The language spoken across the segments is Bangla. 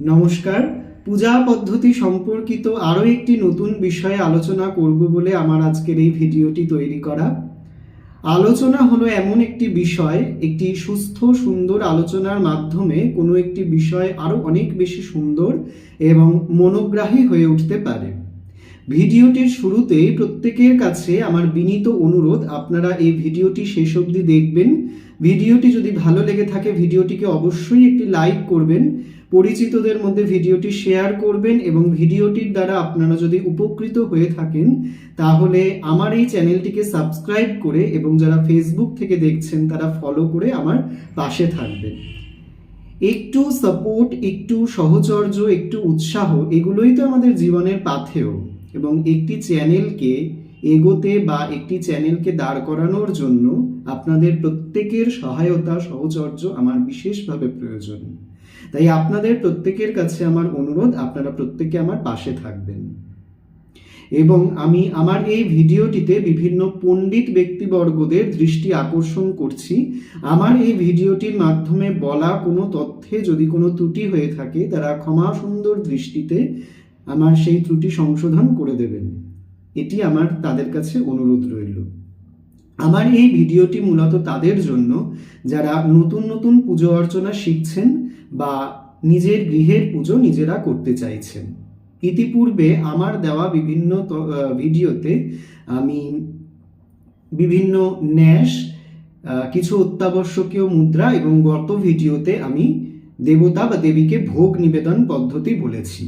নমস্কার। পূজা পদ্ধতি সম্পর্কিত আরও একটি নতুন বিষয়ে আলোচনা করব বলে আমার আজকের এই ভিডিওটি তৈরি করা। আলোচনা হলো এমন একটি বিষয়, একটি সুস্থ, সুন্দর আলোচনার মাধ্যমে কোনো একটি বিষয় আরও অনেক বেশি সুন্দর এবং মনোগ্রাহী হয়ে উঠতে পারে। ভিডিওটির শুরুতেই প্রত্যেকের কাছে আমার বিনীত অনুরোধ, আপনারা এই ভিডিওটি শেষ অবধি দেখবেন। ভিডিওটি যদি ভালো লেগে থাকে, ভিডিওটিকে অবশ্যই একটি লাইক করবেন, পরিচিতদের মধ্যে ভিডিওটি শেয়ার করবেন এবং ভিডিওটির দ্বারা আপনারা যদি উপকৃত হয়ে থাকেন, তাহলে আমার এই চ্যানেলটিকে সাবস্ক্রাইব করে এবং যারা ফেসবুক থেকে দেখছেন, তারা ফলো করে আমার পাশে থাকবেন। একটু সাপোর্ট একটু সহচর্য, একটু উৎসাহ, এগুলোই তো আমাদের জীবনের পাথেয়। এবং একটি চ্যানেলকে এগোতে বা একটি চ্যানেলকে দাঁড় করানোর জন্য আপনাদের প্রত্যেকের সহায়তা, সহচর্য আমার বিশেষভাবে প্রয়োজন। তাই আপনাদের প্রত্যেকের কাছে আমার অনুরোধ, আপনারা প্রত্যেকে আমার পাশে থাকবেন। এবং আমি আমার এই ভিডিওটিতে বিভিন্ন পণ্ডিত ব্যক্তিবর্গদের দৃষ্টি আকর্ষণ করছি। আমার এই ভিডিওটির মাধ্যমে বলা কোনো তথ্যে যদি কোনো ত্রুটি হয়ে থাকে, তারা ক্ষমা সুন্দর দৃষ্টিতে আমার সেই ত্রুটি সংশোধন করে দেবেন। এটি আমার তাদের কাছে অনুরোধ রইল। আমার এই ভিডিওটি মূলত তাদের জন্য, যারা নতুন নতুন পুজো অর্চনা শিখছেন বা নিজের গৃহের পুজো নিজেরা করতে চাইছেন। ইতিপূর্বে আমার দেওয়া বিভিন্ন ভিডিওতে আমি বিভিন্ন ন্যাস কিছু অত্যাবশ্যকীয় মুদ্রা এবং গত ভিডিওতে আমি দেবতা বা দেবীকে ভোগ নিবেদন পদ্ধতি বলেছি।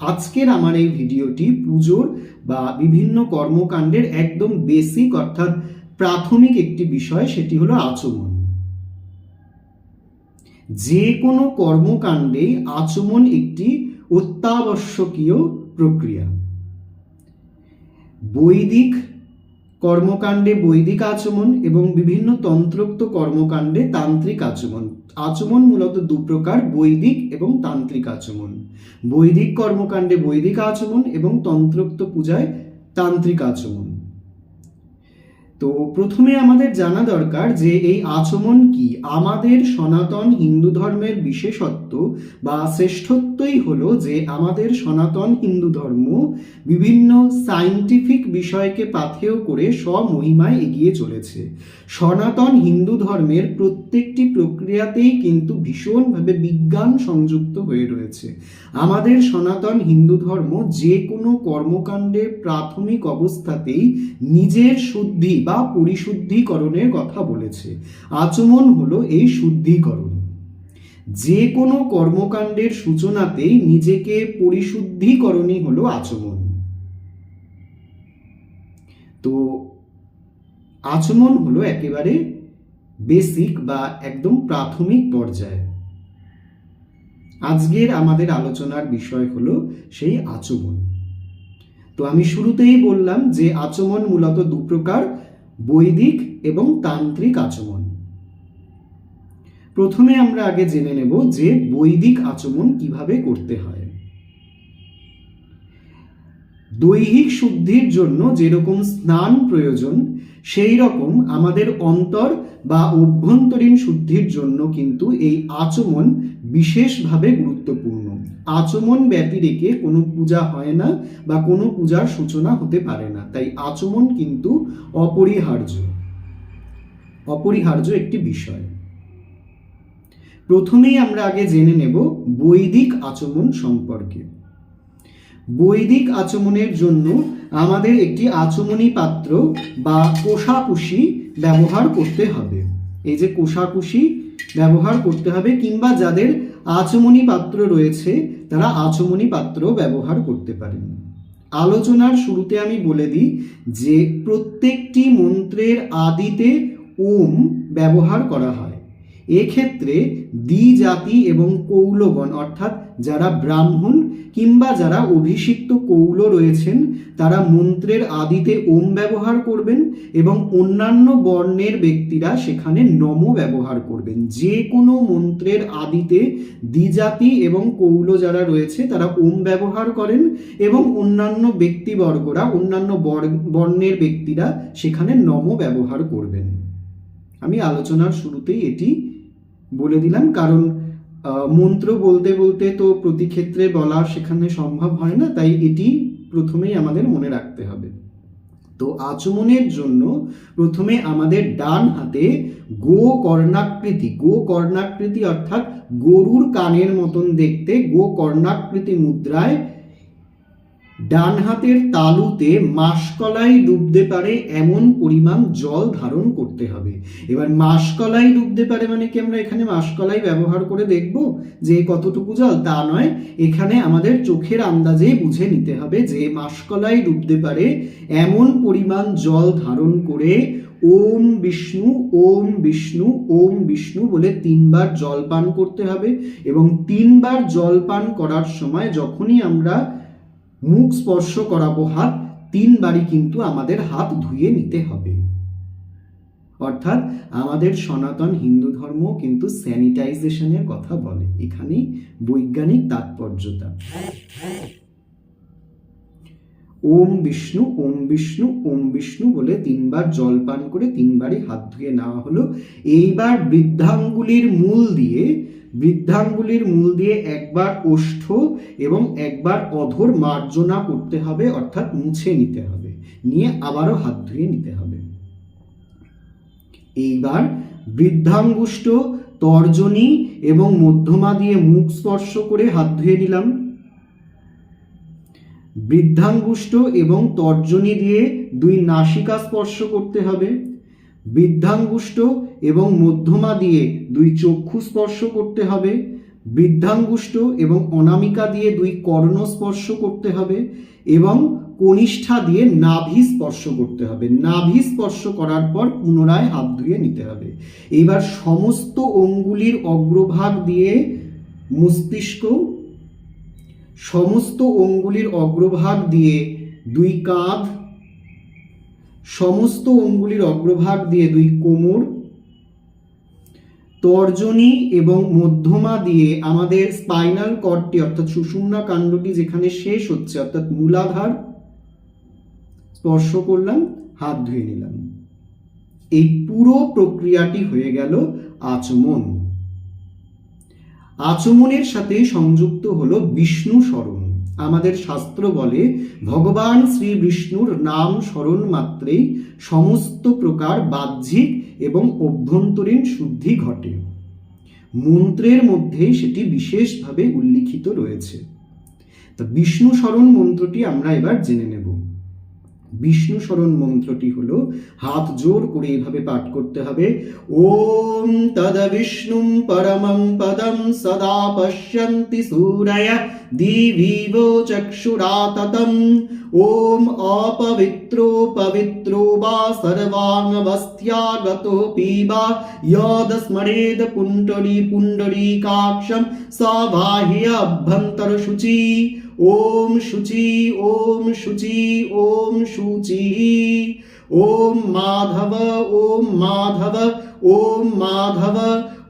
আজকের আমার এই ভিডিওটি পুজোর বা বিভিন্ন কর্মকাণ্ডের একদম বেসিক অর্থাৎ প্রাথমিক একটি বিষয়, সেটি হলো আচমন। যে কোনো কর্মকাণ্ডে আচমন একটি অত্যাবশ্যকীয় প্রক্রিয়া। বৈদিক কর্মকাণ্ডে বৈদিক আচমন এবং বিভিন্ন তন্ত্রোক্ত কর্মকাণ্ডে তান্ত্রিক আচমন। আচমন মূলত দু প্রকার, বৈদিক এবং তান্ত্রিক আচমন। বৈদিক কর্মকাণ্ডে বৈদিক আচমন এবং তন্ত্রোক্ত পূজায় তান্ত্রিক আচমন। তো প্রথমে আমাদের জানা দরকার যে এই আচমন কি? আমাদের সনাতন হিন্দু ধর্মের বিশেষত্ব বা শ্রেষ্ঠত্বই হলো যে আমাদের সনাতন হিন্দু ধর্ম বিভিন্ন সায়েন্টিফিক বিষয়কে পাথেয় করে স্বমহিমায় এগিয়ে চলেছে। সনাতন হিন্দু ধর্মের প্রত্যেকটি প্রক্রিয়াতেই কিন্তু ভীষণভাবে বিজ্ঞান সংযুক্ত হয়ে রয়েছে। আমাদের সনাতন হিন্দু ধর্ম যে কোনো কর্মকাণ্ডের প্রাথমিক অবস্থাতেই নিজের শুদ্ধি বা পরিশুদ্ধিকরণের কথা বলেছে। আচমন হলো এই শুদ্ধিকরণ। যে কোনো কর্মকাণ্ডের সূচনাতেই নিজেকে পরিশুদ্ধিকরণই হলো আচমন তো আচমন হলো একেবারে বেসিক বা একদম প্রাথমিক পর্যায়ে। আজকের আমাদের আলোচনার বিষয় হলো সেই আচমন তো আমি শুরুতেই বললাম যে আচমন মূলত দু প্রকার বৈদিক এবং তান্ত্রিক আচমন প্রথমে আমরা আগে জেনে নেব যে বৈদিক আচমন কীভাবে করতে হয়। দৈহিক শুদ্ধির জন্য যেরকম স্নান প্রয়োজন সেই রকম আমাদের অন্তর বা অভ্যন্তরীণ শুদ্ধির জন্য কিন্তু এই আচমন বিশেষভাবে গুরুত্বপূর্ণ। আচমন ব্যতি রেখে কোনো পূজা হয় না বা কোনো পূজার সূচনা হতে পারে না, তাই আচমন কিন্তু অপরিহার্য। অপরিহার্য একটি বিষয়। প্রথমেই আমরা আগে জেনে নেব বৈদিক আচমন সম্পর্কে। বৈদিক আচমনের জন্য আমাদের একটি আচমনী পাত্র বা কোষাকুষি ব্যবহার করতে হবে। এই যে কোষাকুষি ব্যবহার করতে হবে কিংবা যাদের আচমনী পাত্র রয়েছে, তারা আচমনী পাত্র ব্যবহার করতে পারেন। আলোচনার শুরুতে আমি বলে দিই যে প্রত্যেকটি মন্ত্রের আদিতে ওম ব্যবহার করা হয়। এক্ষেত্রে দ্বিজাতি এবং কৌলগণ, অর্থাৎ যারা ব্রাহ্মণ কিংবা যারা অভিষিক্ত কৌল রয়েছেন, তারা মন্ত্রের আদিতে ওম ব্যবহার করবেন এবং অন্যান্য বর্ণের ব্যক্তিরা সেখানে নম ব্যবহার করবেন। যে কোনো মন্ত্রের আদিতে দ্বিজাতি এবং কৌল যারা রয়েছে, তারা ওম ব্যবহার করেন এবং অন্যান্য ব্যক্তিবর্গরা, অন্যান্য বর- বর্ণের ব্যক্তিরা সেখানে নম ব্যবহার করবেন। আমি আলোচনার শুরুতেই এটি বলে দিলাম। কারণ মন্ত্র বলতে বলতে তো প্রতি ক্ষেত্রে বলা সেখানে সম্ভব হয় না, তাই এটি প্রথমেই আমাদের মনে রাখতে হবে। তো আচমনের জন্য প্রথমে আমাদের ডান হাতে গো কর্ণাকৃতি গো কর্ণাকৃতি অর্থাৎ গরুর কানের মতন দেখতে গো কর্ণাকৃতি মুদ্রায় ডান হাতের তালুতে মাসকলাই ডুবতে পারে এমন পরিমাণ জল ধারণ করতে হবে। এবার মাসকলাই ডুবতে পারে মানে কি আমরা এখানে মাসকলাই ব্যবহার করে দেখব যে কতটুকু জল? তা নয়, এখানে আমাদের চোখের আন্দাজে বুঝে নিতে হবে যে মাসকলাই ডুবতে পারে এমন পরিমাণ জল ধারণ করে ওম বিষ্ণু ওম বিষ্ণু ওম বিষ্ণু বলে তিনবার জল পান করতে হবে এবং তিনবার জল পান করার সময় যখনই আমরা মুখ স্পর্শ করাবো হাত, তিনবারই কিন্তু আমাদের হাত ধুয়ে নিতে হবে। অর্থাৎ আমাদের সনাতন হিন্দু ধর্ম কিন্তু স্যানিটাইজেশনের কথা বলে। এখানেই বৈজ্ঞানিক তাৎপর্যতা। ওম বিষ্ণু ওম বিষ্ণু ওম বিষ্ণু বলে তিনবার জল পান করে তিনবারই হাত ধুয়ে নেওয়া হলো। এইবার বৃদ্ধাঙ্গুলির মূল দিয়ে বৃদ্ধাঙ্গুলির মূল দিয়ে একবার ওষ্ঠ এবং একবার অধর মার্জনা করতে হবে, অর্থাৎ মুছে নিতে হবে। নিয়ে আবারও হাত ধুয়ে নিতে হবে। এইবার বৃদ্ধাঙ্গুষ্ট তর্জনী এবং মধ্যমা দিয়ে মুখ স্পর্শ করে হাত ধুয়ে নিলাম। বৃদ্ধাঙ্গুষ্ট এবং তর্জনী দিয়ে দুই নাসিকা স্পর্শ করতে হবে। বৃদ্ধাঙ্গুষ্ঠ এবং মধ্যমা দিয়ে দুই চক্ষু স্পর্শ করতে হবে, বৃদ্ধাঙ্গুষ্ঠ এবং অনামিকা দিয়ে দুই কর্ণ স্পর্শ করতে হবে এবং কনিষ্ঠা দিয়ে নাভি স্পর্শ করতে হবে। নাভি স্পর্শ করার পর পুনরায় হাত ধুয়ে নিতে হবে। এবার সমস্ত অঙ্গুলির অগ্রভাগ দিয়ে মস্তিষ্ক, সমস্ত অঙ্গুলির অগ্রভাগ দিয়ে দুই কাঁধ সমস্ত অঙ্গুলির অগ্রভাগ দিয়ে দুই কোমর, তর্জনী এবং মধ্যমা দিয়ে আমাদের স্পাইনাল কর্ডটি, অর্থাৎ সুষুম্না কাণ্ডটি যেখানে শেষ হচ্ছে, অর্থাৎ মূলাধার, স্পর্শ করলাম, হাত ধুয়ে নিলাম। এই পুরো প্রক্রিয়াটি হয়ে গেল আচমন। আচমনের সাথে সংযুক্ত হলো বিষ্ণু স্মরণ। আমাদের শাস্ত্র বলে, ভগবান শ্রী বিষ্ণুর নাম স্মরণ মাত্রেই সমস্ত প্রকার বাহ্যিক এবং অভ্যন্তরীণ শুদ্ধি ঘটে। মন্ত্রের মধ্যে সেটি বিশেষভাবে উল্লিখিত রয়েছে। তা বিষ্ণু স্মরণ মন্ত্রটি আমরা এবার জেনে নেব। বিষ্ণু স্মরণ মন্ত্রটি হলো, হাত জোর করে এইভাবে পাঠ করতে হবে। ওম তদ বিষ্ণু পরম পদম সদা পশ্যন্তি সূরয় দিভিব চক্ষুরাততম। ওম অপবিত্র পবিত্র বা সর্বাঙ্গবস্ত্যাগতো পিবা ইয়দ স্মরেদ পুণ্ডরী পুণ্ডরী কাক্ষম সবাহ্য অভ্যন্তর শুচি ॐ शुचि ॐ शुचि ॐ शुचि ॐ माधव ॐ माधव ॐ माधव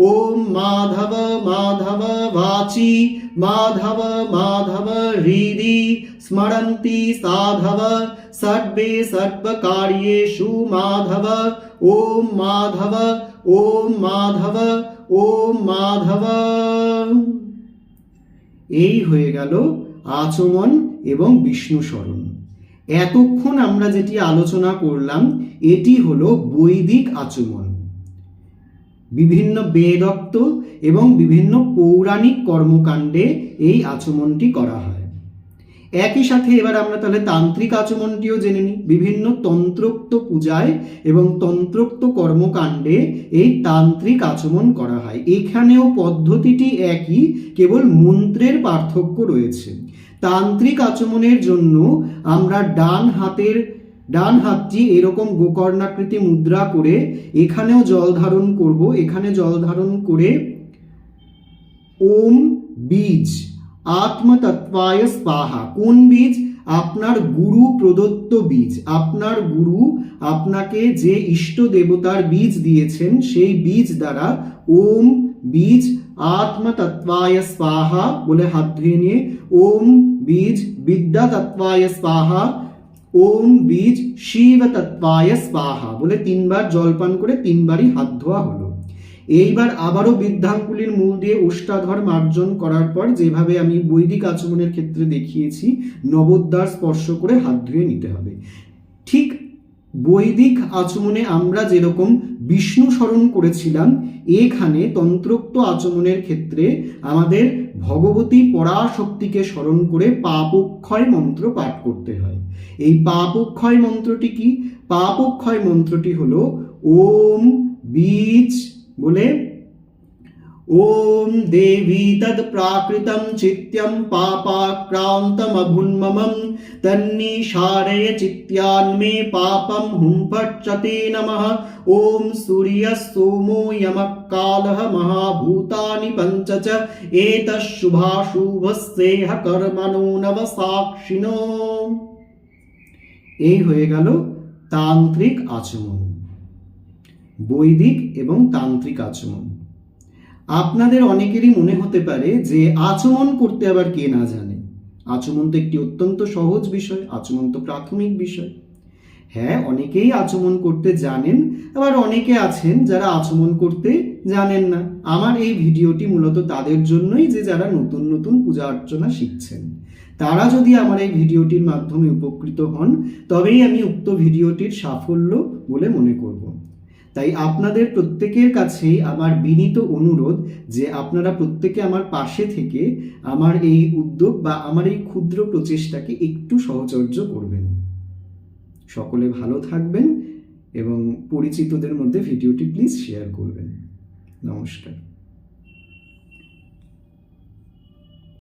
ॐ माधव माधव वाचि माधव माधव हृदि स्मरन्ति साधव सर्वे सर्वकार्येषु माधव ॐ माधव ॐ माधव ॐ माधव এই হয়ে গেল আচমন এবং বিষ্ণু স্মরণ। এতক্ষণ আমরা যেটি আলোচনা করলাম, এটি হলো বৈদিক আচমন। বিভিন্ন বেদক্ত এবং বিভিন্ন পৌরাণিক কর্মকাণ্ডে এই আচমনটি করা হয়। একই সাথে এবার আমরা তাহলে তান্ত্রিক আচমনটিও জেনে নিই। বিভিন্ন তন্ত্রোক্ত পূজায় এবং তন্ত্রোক্ত কর্মকাণ্ডে এই তান্ত্রিক আচমন করা হয়। এখানেও পদ্ধতিটি একই, কেবল মন্ত্রের পার্থক্য রয়েছে। তান্ত্রিক আচমনের জন্য আমরা ডান হাতের, ডান হাতটি এরকম গোকর্ণাকৃতি মুদ্রা করে এখানেও জল ধারণ করব, এখানে জল ধারণ করে ওম বীজ, আত্মতত্ত্বায় স্পাহা কোন বীজ? আপনার গুরু প্রদত্ত বীজ। আপনার গুরু আপনাকে যে ইষ্ট দেবতার বীজ দিয়েছেন, সেই বীজ দ্বারা ওম বীজ আত্মতত্ত্বায় স্পাহা বলে হাত ধুয়ে নিয়ে ওম বীজ বিদ্যা তত্ত্বায় স্পাহা ওম বীজ শিব তত্ত্বায় স্পাহা বলে তিনবার জলপান করে তিনবারই হাত ধোয়া হলো। এইবার আবারও বৃদ্ধাঙ্গুলির মূল দিয়ে ওষ্ঠাধর মার্জন করার পর যেভাবে আমি বৈদিক আচমনের ক্ষেত্রে দেখিয়েছি নবদ্বার স্পর্শ করে হাত ধুয়ে নিতে হবে। ঠিক বৈদিক আচমনে আমরা যেরকম বিষ্ণু স্মরণ করেছিলাম, এখানে তন্ত্রোক্ত আচমনের ক্ষেত্রে আমাদের ভগবতী পরাশক্তিকে স্মরণ করে পাপক্ষয় মন্ত্র পাঠ করতে হয়। এই পাপক্ষয় মন্ত্রটি কি? পাপক্ষয় মন্ত্রটি হলো ওম বীজ বলে তদ প্রাকৃতম চিত্যম পাপাক্রান্তমভুন্মমম তন্নিশারয় চিত্যান্মে পাপম হুম ফট্চতে নমঃ ওম সূর্য সোমো যমঃ কালः মহাভূতানি পঞ্চ চ এতশুভাশুভস্যেহ কর্মণো নব সাক্ষিণো এই হয়ে গেল তান্ত্রিক আচমন, বৈদিক এবং তান্ত্রিক আচমন। আপনাদের অনেকেরই মনে হতে পারে যে আচমন করতে আবার কে না জানে। আচমন তো একটি অত্যন্ত সহজ বিষয় আচমন তো প্রাথমিক বিষয়। হ্যাঁ অনেকেই আচমন করতে জানেন, আবার অনেকে আছেন যারা আচমন করতে জানেন না। আমার এই ভিডিওটি মূলত তাদের জন্যই যে যারা নতুন নতুন পূজা অর্চনা শিখছেন। তারা যদি আমার এই ভিডিওটির মাধ্যমে উপকৃত হন, তবেই আমি উক্ত ভিডিওটির সাফল্য বলে মনে করব। তাই আপনাদের প্রত্যেকের কাছেই আমার বিনীত অনুরোধ যে আপনারা প্রত্যেকে আমার পাশে থেকে আমার এই উদ্যোগ বা আমার এই ক্ষুদ্র প্রচেষ্টাকে একটু সহচর্য করবেন। সকলে ভালো থাকবেন এবং পরিচিতদের মধ্যে ভিডিওটি প্লিজ শেয়ার করবেন। নমস্কার।